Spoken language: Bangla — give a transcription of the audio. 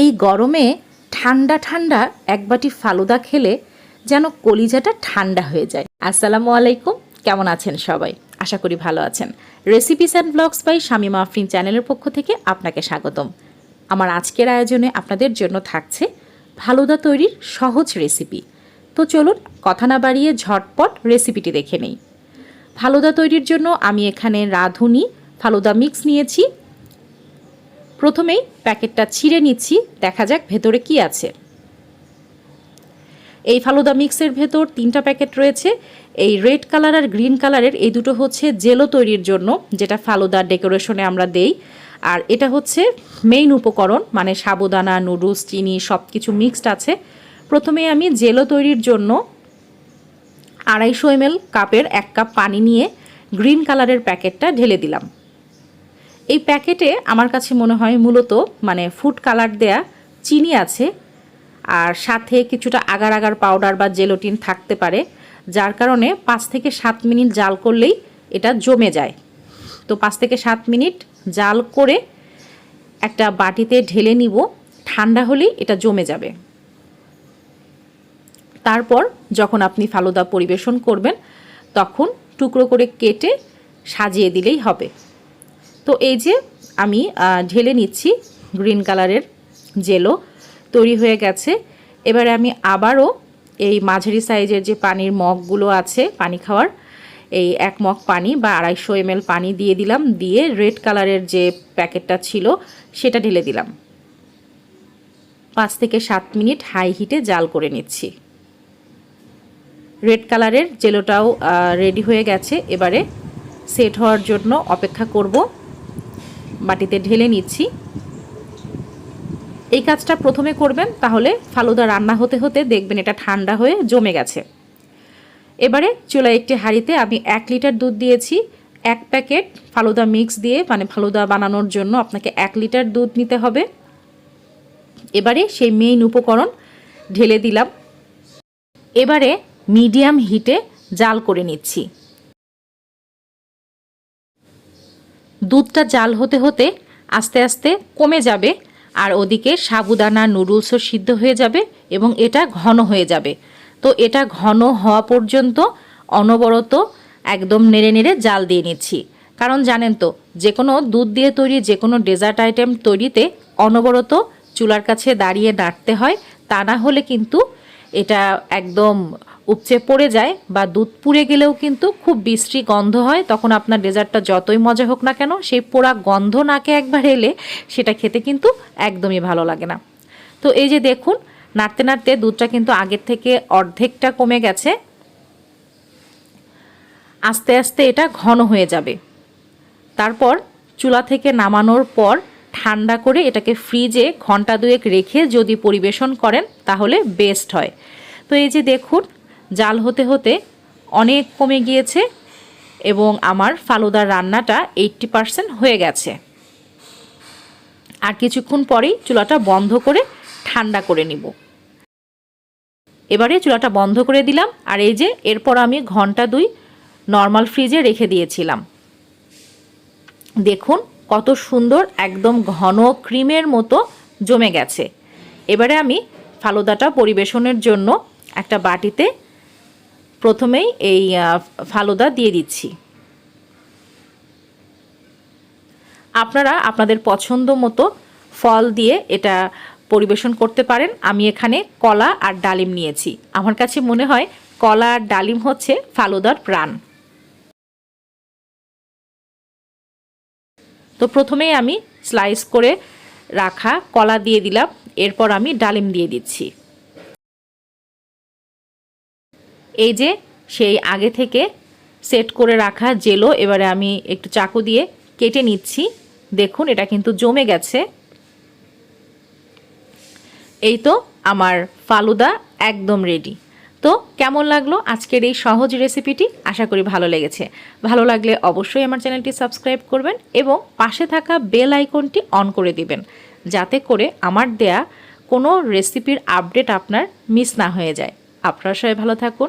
এই গরমে ঠান্ডা ঠান্ডা এক বাটি ফালুদা খেলে যেন কলিজাটা ঠান্ডা হয়ে যায়। আসসালামু আলাইকুম, কেমন আছেন সবাই? আশা করি ভালো আছেন। Recipes and blogs by Shamima Afrin চ্যানেলের পক্ষ থেকে আপনাকে স্বাগতম। আমার আজকের আয়োজনে আপনাদের জন্য থাকছে ফালুদা তৈরির সহজ রেসিপি তো চলুন কথা না বাড়িয়ে ঝটপট রেসিপিটি দেখে নেই। ফালুদা তৈরির জন্য আমি এখানে রাঁধুনি, ফালুদা মিক্স নিয়েছি প্রথমেই প্যাকেটটা ছিঁড়ে নিচ্ছি, দেখা যাক ভেতরে কি আছে। এই ফালুদা মিক্সের ভেতর তিনটা প্যাকেট রয়েছে। এই রেড কালার আর গ্রিন কালারের এই দুটো হচ্ছে জেলো তৈরির জন্য, যেটা ফালুদা ডেকোরেশনে আমরা দেই। আর এটা হচ্ছে মেইন উপকরণ মানে সাবুদানা, নুডলস, চিনি সব কিছু মিক্সড আছে। প্রথমে আমি জেলো তৈরির জন্য আড়াইশো এমএল কাপের এক কাপ পানি নিয়ে গ্রিন কালারের প্যাকেটটা ঢেলে দিলাম। এই প্যাকেটে আমার কাছে মনে হয় মূলত মানে ফুড কালার দেয়া চিনি আছে, আর সাথে কিছুটা আগার আগার পাউডার বা জেলোটিন থাকতে পারে, যার কারণে পাঁচ থেকে সাত মিনিট জাল করলেই এটা জমে যায়। তো পাঁচ থেকে সাত মিনিট জাল করে একটা বাটিতে ঢেলে নিব, ঠান্ডা হলেই এটা জমে যাবে। তারপর যখন আপনি ফালুদা পরিবেশন করবেন, তখন টুকরো করে কেটে সাজিয়ে দিলেই হবে। তো এই যে আমি ঢেলে নিচ্ছি গ্রিন কালারের জেলো, তৈরি হয়ে গেছে। এবারে আমি আবারও এই মাঝারি সাইজের যে পানির মগগুলো আছে পানি খাওয়ার, এই এক মগ পানি বা আড়াইশো এম পানি দিয়ে দিলাম, দিয়ে রেড কালারের যে প্যাকেটটা ছিল সেটা ঢেলে দিলাম। পাঁচ থেকে সাত মিনিট হাই হিটে জাল করে নিচ্ছি। রেড কালারের জেলোটাও রেডি হয়ে গেছে। এবারে সেট হওয়ার জন্য অপেক্ষা করব। বাটিতে ঢেলে নিচ্ছি। এই কাজটা প্রথমে করবেন, তাহলে ফালুদা রান্না হতে হতে দেখবেন এটা ঠান্ডা হয়ে জমে গেছে। এবারে চুলায় একটি হাঁড়িতে আমি এক লিটার দুধ দিয়েছি। এক প্যাকেট ফালুদা মিক্স দিয়ে মানে ফালুদা বানানোর জন্য আপনাকে এক লিটার দুধ নিতে হবে। এবারে সেই মেইন উপকরণ ঢেলে দিলাম। এবারে মিডিয়াম হিটে জাল করে নিচ্ছি। দুধটা জাল হতে হতে আস্তে আস্তে কমে যাবে আর ওদিকে সাবুদানা নুডলসও সিদ্ধ হয়ে যাবে এবং এটা ঘন হয়ে যাবে। তো এটা ঘন হওয়া পর্যন্ত অনবরত একদম নেড়ে নেড়ে জাল দিয়ে নিচ্ছি। কারণ জানেন তো যে কোনো দুধ দিয়ে তৈরি যে কোনো ডেজার্ট আইটেম তৈরিতে অনবরত চুলার কাছে দাঁড়িয়ে নাড়তে হয়। তা না হলে কিন্তু এটা একদম উপচে পড়ে যায় বা দুধ পুড়ে গেলেও কিন্তু খুব বিশ্রী গন্ধ হয়, তখন আপনার ডেজার্টটা যতই মজা হোক না কেন, সেই পোড়া গন্ধ নাকে একবার এলে সেটা খেতে কিন্তু একদমই ভালো লাগে না। তো এই যে দেখুন, নাড়তে নাড়তে দুধটা কিন্তু আগের থেকে অর্ধেকটা কমে গেছে। আস্তে আস্তে এটা ঘন হয়ে যাবে। তারপর চুলা থেকে নামানোর পর ঠান্ডা করে এটাকে ফ্রিজে ঘণ্টা দুয়েক রেখে যদি পরিবেশন করেন, তাহলে বেস্ট হয়। তো এই যে দেখুন জাল হতে হতে অনেক কমে গিয়েছে এবং আমার ফালুদার রান্নাটা এইটটি পারসেন্ট হয়ে গেছে। আর কিছুক্ষণ পরেই চুলাটা বন্ধ করে ঠান্ডা করে নিব। এবারে চুলাটা বন্ধ করে দিলাম আর এই যে এরপর আমি ঘণ্টা দুই নর্মাল ফ্রিজে রেখে দিয়েছিলাম। দেখুন কত সুন্দর একদম ঘন ক্রিমের মতো জমে গেছে। এবারে আমি ফালুদাটা পরিবেশনের জন্য একটা বাটিতে প্রথমেই এই ফালুদা দিয়ে দিচ্ছি। আপনারা আপনাদের পছন্দ মতো ফল দিয়ে এটা পরিবেশন করতে পারেন। আমি এখানে কলা আর ডালিম নিয়েছি। আমার কাছে মনে হয় কলা আর ডালিম হচ্ছে ফালুদার প্রাণ। তো প্রথমেই আমি স্লাইস করে রাখা কলা দিয়ে দিলাম। এরপর আমি ডালিম দিয়ে দিচ্ছি। এই যে সেই আগে থেকে সেট করে রাখা জেলো, এবারে আমি একটু চাকু দিয়ে কেটে নিচ্ছি। দেখুন, এটা কিন্তু জমে গেছে। এই তো আমার ফালুদা একদম রেডি তো কেমন লাগল আজকের এই সহজ রেসিপিটি আশা করি ভালো লেগেছে। ভালো লাগলে অবশ্যই আমার চ্যানেলটি সাবস্ক্রাইব করবেন এবং পাশে থাকা বেল আইকনটি অন করে দিবেন, যাতে করে আমার দেয়া কোনো রেসিপির আপডেট আপনার মিস না হয়ে যায়। আপনারা সবাই ভালো থাকুন।